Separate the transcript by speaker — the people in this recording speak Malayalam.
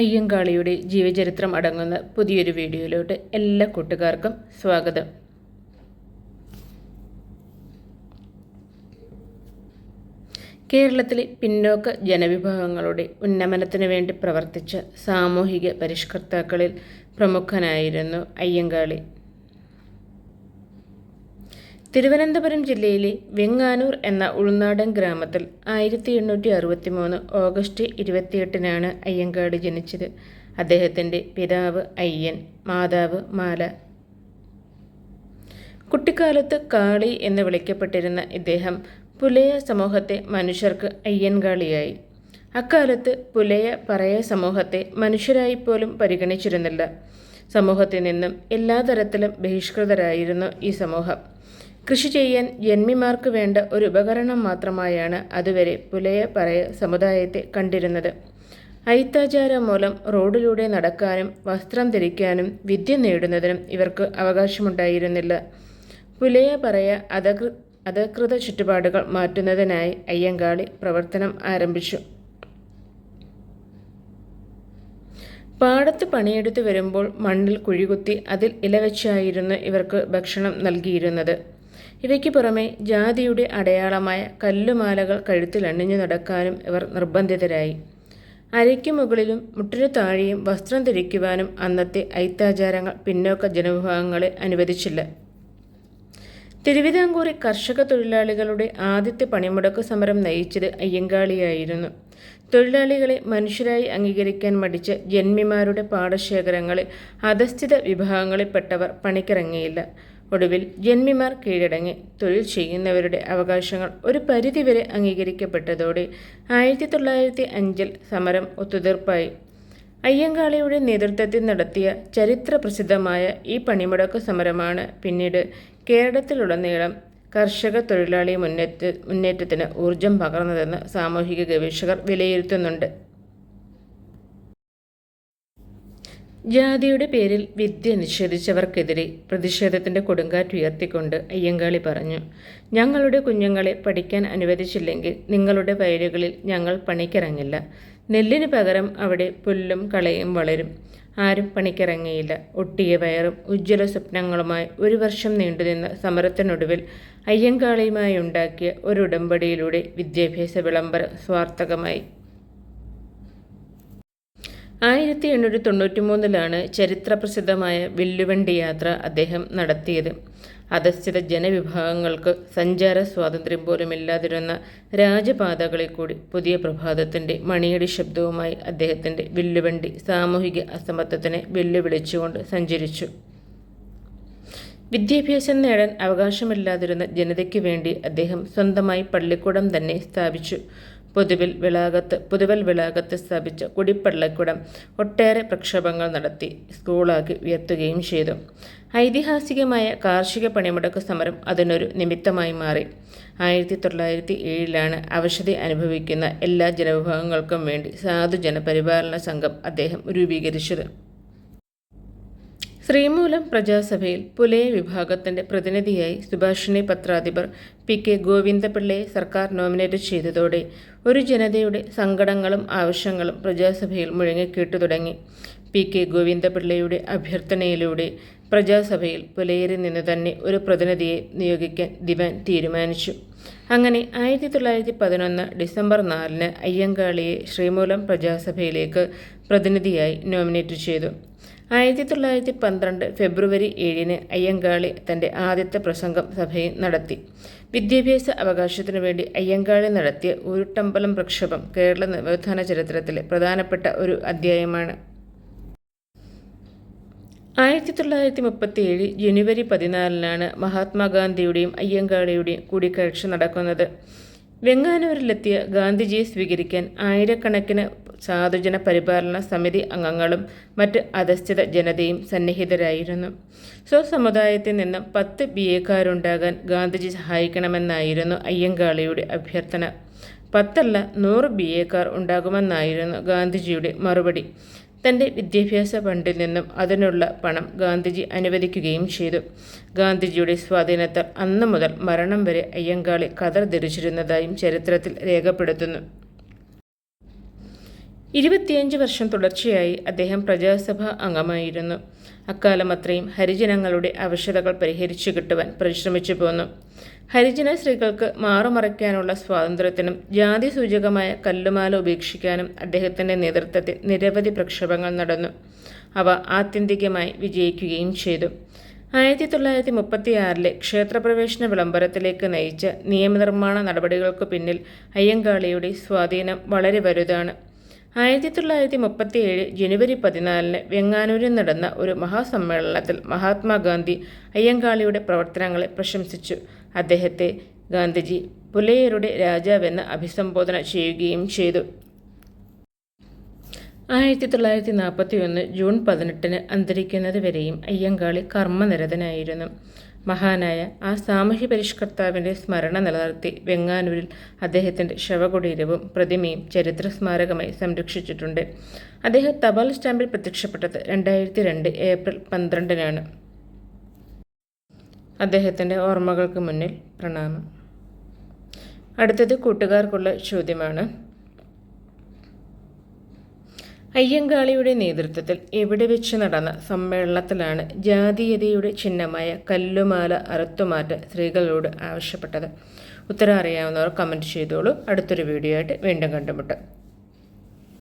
Speaker 1: അയ്യങ്കാളിയുടെ ജീവചരിത്രം അടങ്ങുന്ന പുതിയൊരു വീഡിയോയിലോട്ട് എല്ലാ കൂട്ടുകാർക്കും സ്വാഗതം. കേരളത്തിലെ പിന്നോക്ക ജനവിഭാഗങ്ങളുടെ ഉന്നമനത്തിനു വേണ്ടി പ്രവർത്തിച്ച സാമൂഹിക പരിഷ്കർത്താക്കളിൽ പ്രമുഖനായിരുന്നു അയ്യങ്കാളി. തിരുവനന്തപുരം ജില്ലയിലെ വെങ്ങാനൂർ എന്ന ഉൾനാടൻ ഗ്രാമത്തിൽ ആയിരത്തി എണ്ണൂറ്റി അറുപത്തി മൂന്ന് ഓഗസ്റ്റ് ഇരുപത്തിയെട്ടിനാണ് അയ്യങ്കാട് ജനിച്ചത്. അദ്ദേഹത്തിന്റെ പിതാവ് അയ്യൻ മാതാവ് മാല. കുട്ടിക്കാലത്ത് കാളി എന്ന് വിളിക്കപ്പെട്ടിരുന്ന ഇദ്ദേഹം പുലയ സമൂഹത്തെ മനുഷ്യർക്ക് അയ്യൻകാളിയായി അക്കാലത്ത് പുലയ പറയ സമൂഹത്തെ മനുഷ്യരായി പോലും പരിഗണിച്ചിരുന്നില്ല. സമൂഹത്തിൽ നിന്നും എല്ലാ തരത്തിലും ബഹിഷ്കൃതരായിരുന്നു ഈ സമൂഹം. കൃഷി ചെയ്യാൻ ജന്മിമാർക്ക് വേണ്ട ഒരു ഉപകരണം മാത്രമായാണ് അതുവരെ പുലയ പറയ സമുദായത്തെ കണ്ടിരുന്നത്. ഐത്താചാരം മൂലം റോഡിലൂടെ നടക്കാനും വസ്ത്രം ധരിക്കാനും വിദ്യ നേടുന്നതിനും ഇവർക്ക് അവകാശമുണ്ടായിരുന്നില്ല. പുലയ പറയ അധകൃ അധകൃത ചുറ്റുപാടുകൾ മാറ്റുന്നതിനായി അയ്യങ്കാളി പ്രവർത്തനം ആരംഭിച്ചു. പാടത്ത് പണിയെടുത്ത് വരുമ്പോൾ മണ്ണിൽ കുഴികുത്തി അതിൽ ഇലവെച്ചായിരുന്നു ഇവർക്ക് ഭക്ഷണം നൽകിയിരുന്നത്. ഇവയ്ക്ക് പുറമെ ജാതിയുടെ അടയാളമായ കല്ലുമാലകൾ കഴുത്തിൽ അണിഞ്ഞു നടക്കാനും ഇവർ നിർബന്ധിതരായി. അരയ്ക്കു മുകളിലും മുട്ടിനു താഴെയും വസ്ത്രം ധരിക്കുവാനും അന്നത്തെ ഐത്താചാരങ്ങൾ പിന്നോക്ക ജനവിഭാഗങ്ങളെ അനുവദിച്ചില്ല. തിരുവിതാംകൂറി കർഷക തൊഴിലാളികളുടെ ആദ്യത്തെ പണിമുടക്ക് സമരം നയിച്ചത് അയ്യങ്കാളിയായിരുന്നു. തൊഴിലാളികളെ മനുഷ്യരായി അംഗീകരിക്കാൻ മടിച്ച ജന്മിമാരുടെ പാടശേഖരങ്ങളിൽ അധസ്ഥിത വിഭാഗങ്ങളിൽപ്പെട്ടവർ പണിക്കിറങ്ങിയില്ല. ഒടുവിൽ ജന്മിമാർ കീഴടങ്ങി. തൊഴിൽ ചെയ്യുന്നവരുടെ അവകാശങ്ങൾ ഒരു പരിധിവരെ അംഗീകരിക്കപ്പെട്ടതോടെ ആയിരത്തി തൊള്ളായിരത്തി അഞ്ചിൽ സമരം ഒത്തുതീർപ്പായി. അയ്യങ്കാളിയുടെ നേതൃത്വത്തിൽ നടത്തിയ ചരിത്ര പ്രസിദ്ധമായ ഈ പണിമുടക്ക് സമരമാണ് പിന്നീട് കേരളത്തിലുടനീളം കർഷക തൊഴിലാളി മുന്നേറ്റ മുന്നേറ്റത്തിന് ഊർജം പകർന്നതെന്ന് സാമൂഹിക ഗവേഷകർ വിലയിരുത്തുന്നുണ്ട്. ജാതിയുടെ പേരിൽ വിദ്യ നിഷേധിച്ചവർക്കെതിരെ പ്രതിഷേധത്തിന്റെ ഉയർത്തിക്കൊണ്ട് അയ്യങ്കാളി പറഞ്ഞു ഞങ്ങളുടെ കുഞ്ഞുങ്ങളെ പഠിക്കാൻ അനുവദിച്ചില്ലെങ്കിൽ നിങ്ങളുടെ വയലുകളിൽ ഞങ്ങൾ പണിക്കിറങ്ങില്ല. നെല്ലിന് പകരം അവിടെ പുല്ലും കളയും വളരും. ആരും പണിക്കിറങ്ങിയില്ല. ഒട്ടിയ വയറും ഉജ്ജ്വല സ്വപ്നങ്ങളുമായി ഒരു വർഷം നീണ്ടുനിന്ന സമരത്തിനൊടുവിൽ അയ്യങ്കാളിയുമായി ഉണ്ടാക്കിയ ഒരു ഉടമ്പടിയിലൂടെ വിദ്യാഭ്യാസ വിളംബരം സ്വാർത്ഥകമായി. ആയിരത്തി എണ്ണൂറ്റി തൊണ്ണൂറ്റി മൂന്നിലാണ് ചരിത്രപ്രസിദ്ധമായ വില്ലുവണ്ടി യാത്ര അദ്ദേഹം നടത്തിയത്. അധസ്ഥിത ജനവിഭാഗങ്ങൾക്ക് സഞ്ചാര സ്വാതന്ത്ര്യം പോലും ഇല്ലാതിരുന്ന രാജപാതകളിൽ കൂടി പുതിയ പ്രഭാതത്തിന്റെ മണിയടി ശബ്ദവുമായി അദ്ദേഹത്തിന്റെ വില്ലുവണ്ടി സാമൂഹിക അസമത്വത്തിനെ വെല്ലുവിളിച്ചുകൊണ്ട് സഞ്ചരിച്ചു. വിദ്യാഭ്യാസം നേടാൻ അവകാശമില്ലാതിരുന്ന ജനതയ്ക്ക് വേണ്ടി അദ്ദേഹം സ്വന്തമായി പള്ളിക്കൂടം തന്നെ സ്ഥാപിച്ചു. പൊതുവിൽ വിളാകത്ത് പുതുവൽ വിളാകത്ത് സ്ഥാപിച്ച കുടിപ്പള്ളക്കുടം ഒട്ടേറെ പ്രക്ഷോഭങ്ങൾ നടത്തി സ്കൂളാക്കി ഉയർത്തുകയും ചെയ്തു. ഐതിഹാസികമായ കാർഷിക പണിമുടക്ക് സമരം അതിനൊരു നിമിത്തമായി മാറി. ആയിരത്തി തൊള്ളായിരത്തി ഏഴിലാണ് അവശതി അനുഭവിക്കുന്ന എല്ലാ ജനവിഭാഗങ്ങൾക്കും വേണ്ടി സാധുജന പരിപാലന സംഘം അദ്ദേഹം രൂപീകരിച്ചത്. ശ്രീമൂലം പ്രജാസഭയിൽ പുലയ വിഭാഗത്തിന്റെ പ്രതിനിധിയായി സുഭാഷിണി പത്രാധിപർ പി കെ ഗോവിന്ദപിള്ളയെ സർക്കാർ നോമിനേറ്റ് ചെയ്തതോടെ ഒരു ജനതയുടെ സങ്കടങ്ങളും ആവശ്യങ്ങളും പ്രജാസഭയിൽ മുഴങ്ങിക്കേട്ടു തുടങ്ങി. പി കെ ഗോവിന്ദപിള്ളയുടെ അഭ്യർത്ഥനയിലൂടെ പ്രജാസഭയിൽ പുലയരിൽ നിന്ന് തന്നെ ഒരു പ്രതിനിധിയെ നിയോഗിക്കാൻ ദിവാൻ തീരുമാനിച്ചു. അങ്ങനെ ആയിരത്തി തൊള്ളായിരത്തി പതിനൊന്ന് ഡിസംബർ നാലിന് അയ്യങ്കാളിയെ ശ്രീമൂലം പ്രജാസഭയിലേക്ക് പ്രതിനിധിയായി നോമിനേറ്റ് ചെയ്തു. ആയിരത്തി തൊള്ളായിരത്തി പന്ത്രണ്ട് ഫെബ്രുവരി ഏഴിന് അയ്യങ്കാളി തന്റെ ആദ്യത്തെ പ്രസംഗം സഭയിൽ നടത്തി. വിദ്യാഭ്യാസ അവകാശത്തിനു വേണ്ടി അയ്യങ്കാളി നടത്തിയ ഉരുട്ടമ്പലം പ്രക്ഷോഭം കേരള നവോത്ഥാന ചരിത്രത്തിലെ പ്രധാനപ്പെട്ട ഒരു അധ്യായമാണ്. ആയിരത്തി തൊള്ളായിരത്തി മുപ്പത്തി ഏഴ് ജനുവരി പതിനാലിനാണ് മഹാത്മാഗാന്ധിയുടെയും അയ്യങ്കാളിയുടെയും കൂടിക്കാഴ്ച നടക്കുന്നത്. വെങ്ങാനൂരിലെത്തിയ ഗാന്ധിജിയെ സ്വീകരിക്കാൻ ആയിരക്കണക്കിന് സാധുജന പരിപാലന സമിതി അംഗങ്ങളും മറ്റ് അധസ്ഥിത ജനതയും സന്നിഹിതരായിരുന്നു. സ്വസമുദായത്തിൽ നിന്ന് പത്ത് ബി എക്കാരുണ്ടാകാൻ ഗാന്ധിജി സഹായിക്കണമെന്നായിരുന്നു അയ്യങ്കാളിയുടെ അഭ്യർത്ഥന. പത്തല്ല നൂറ് ബി എക്കാർ ഉണ്ടാകുമെന്നായിരുന്നു ഗാന്ധിജിയുടെ മറുപടി. തന്റെ വിദ്യാഭ്യാസ ഫണ്ടിൽ നിന്നും അതിനുള്ള പണം ഗാന്ധിജി അനുവദിക്കുകയും ചെയ്തു. ഗാന്ധിജിയുടെ സ്വാധീനത്താൽ അന്നു മുതൽ മരണം വരെ അയ്യങ്കാളി കതർ ധരിച്ചിരുന്നതായും ചരിത്രത്തിൽ രേഖപ്പെടുത്തുന്നു. ഇരുപത്തിയഞ്ച് വർഷം തുടർച്ചയായി അദ്ദേഹം പ്രജാസഭാ അംഗമായിരുന്നു. അക്കാലം അത്രയും ഹരിജനങ്ങളുടെ ആവശ്യതകൾ പരിഹരിച്ചു കിട്ടുവാൻ പരിശ്രമിച്ചു പോന്നു. ഹരിജന സ്ത്രീകൾക്ക് മാറുമറയ്ക്കാനുള്ള സ്വാതന്ത്ര്യത്തിനും ജാതി സൂചകമായ കല്ലുമാല ഉപേക്ഷിക്കാനും അദ്ദേഹത്തിന്റെ നേതൃത്വത്തിൽ നിരവധി പ്രക്ഷോഭങ്ങൾ നടന്നു. അവ ആത്യന്തികമായി വിജയിക്കുകയും ചെയ്തു. ആയിരത്തി തൊള്ളായിരത്തി മുപ്പത്തിയാറിലെ ക്ഷേത്രപ്രവേശന വിളംബരത്തിലേക്ക് നയിച്ച നിയമനിർമ്മാണ നടപടികൾക്കു പിന്നിൽ അയ്യങ്കാളിയുടെ സ്വാധീനം വളരെ വലുതാണ്. ആയിരത്തി തൊള്ളായിരത്തി മുപ്പത്തി ഏഴ് ജനുവരി പതിനാലിന് വെങ്ങാനൂരിൽ നടന്ന ഒരു മഹാസമ്മേളനത്തിൽ മഹാത്മാഗാന്ധി അയ്യങ്കാളിയുടെ പ്രവർത്തനങ്ങളെ പ്രശംസിച്ചു. അദ്ദേഹത്തെ ഗാന്ധിജി പുലയരുടെ രാജാവെന്ന് അഭിസംബോധന ചെയ്യുകയും ചെയ്തു. ആയിരത്തി തൊള്ളായിരത്തി നാൽപ്പത്തി ഒന്ന് ജൂൺ പതിനെട്ടിന് അന്തരിക്കുന്നത് വരെയും അയ്യങ്കാളി കർമ്മനിരതനായിരുന്നു. മഹാനായ ആ സാമൂഹ്യ പരിഷ്കർത്താവിന്റെ സ്മരണ നിലനിർത്തി വെങ്ങാനൂരിൽ അദ്ദേഹത്തിന്റെ ശവകുടീരവും പ്രതിമയും ചരിത്ര സ്മാരകമായി സംരക്ഷിച്ചിട്ടുണ്ട്. അദ്ദേഹം തപാൽ സ്റ്റാമ്പിൽ പ്രത്യക്ഷപ്പെട്ടത് രണ്ടായിരത്തി രണ്ട് ഏപ്രിൽ പന്ത്രണ്ടിനാണ്. അദ്ദേഹത്തിന്റെ ഓർമ്മകൾക്ക് മുന്നിൽ പ്രണാമം. അടുത്തത് കൂട്ടുകാർക്കുള്ള ചോദ്യമാണ്. അയ്യങ്കാളിയുടെ നേതൃത്വത്തിൽ എവിടെ വെച്ച് നടന്ന സമ്മേളനത്തിലാണ് ജാതീയതയുടെ ചിഹ്നമായ കല്ലുമാല അറുത്തുമാറ്റ സ്ത്രീകളോട് ആവശ്യപ്പെട്ടത്. ഉത്തരം അറിയാവുന്നവർ കമന്റ് ചെയ്തോളൂ. അടുത്തൊരു വീഡിയോ ആയിട്ട് വീണ്ടും കണ്ടുമുട്ടാം.